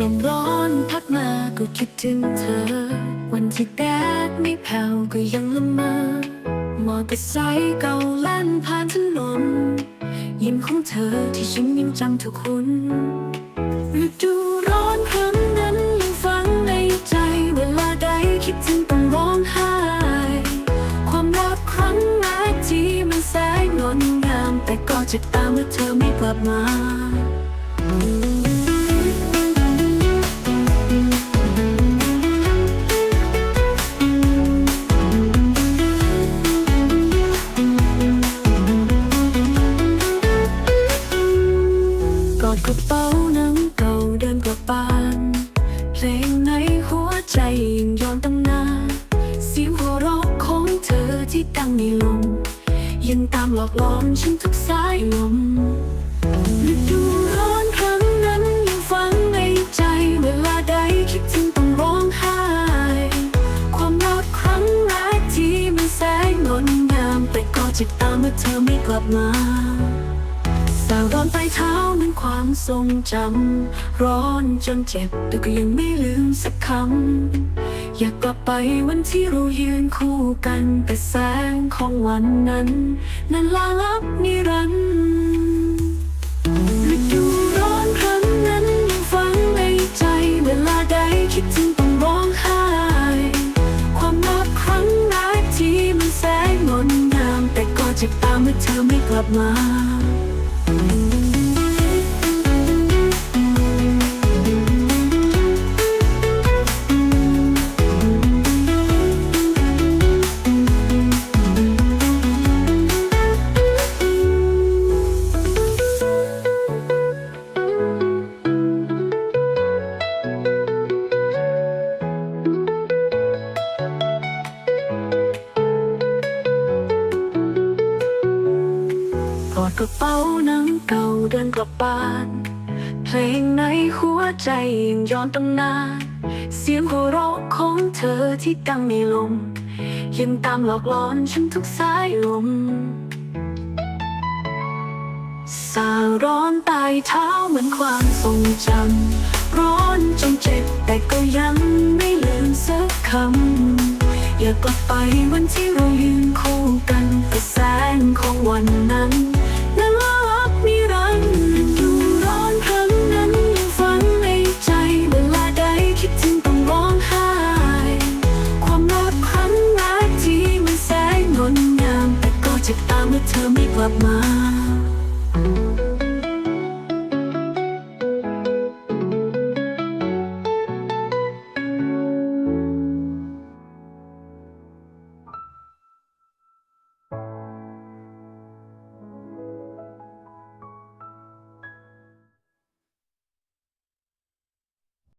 ลมร้อนพัดมาก็คิดถึงเธอ วันที่แดดไม่แผ่วก็ยังละเมอมอเตอร์ไซค์เก่าแล่นผ่านถนนยิ้มของเธอที่ฉันยังจำทุกคนฤดูร้อนครั้งนั้นยังฝังในใจ เวลาใดคิดถึงต้องร้องไห้ ความรักครั้งแรกที่มันแสนงดงาม แต่ก็จะตามเมื่อเธอไม่กลับมา หนังเก่าเดินกลับบ้าน เพลงในหัวใจยังย้อนตำนานเสียงหัวเราะของเธอที่ดังในลมยังตามหลอกหลอนฉันทุกสายลมฤดูร้อนครั้งนั้นยังฝังในใจเวลาใดคิดถึงต้องร้องไห้ ความรักครั้งแรกที่มันแสนงดงามแต่ก็จ็บตามเมื่อเธอไม่กลับมา สาวร้อนไปเท้านั้นความทรงจำ ร้อนจนเจ็บแต่ก็ยังไม่ลืมสักคำ อยากกลับไปวันที่เรายืนคู่กันแต่แสงของวันนั้น นั้นลาลับนิรันดร์ฤดูร้อนครั้งนั้นยังฝังในใจเวลาใดคิดถึงต้องร้องไห้ ความรักครั้งแรกที่มันแสนงดงามแต่ก็เจ็บตามเมื่อเธอไม่กลับมา กระเป๋าหนังเก่าเดินกลับบ้าน เพลงในหัวใจยังย้อนตำนาน เสียงหัวเราะของเธอที่ดังในลมยังตามหลอกหลอนฉันทุกสายลม สาวร้อนตายเท้าเหมือนความทรงจำร้อนจนเจ็บแต่ก็ยังไม่ลืมสักคำ อยากกลับไปวันที่เรายืนคู่กัน รั้ง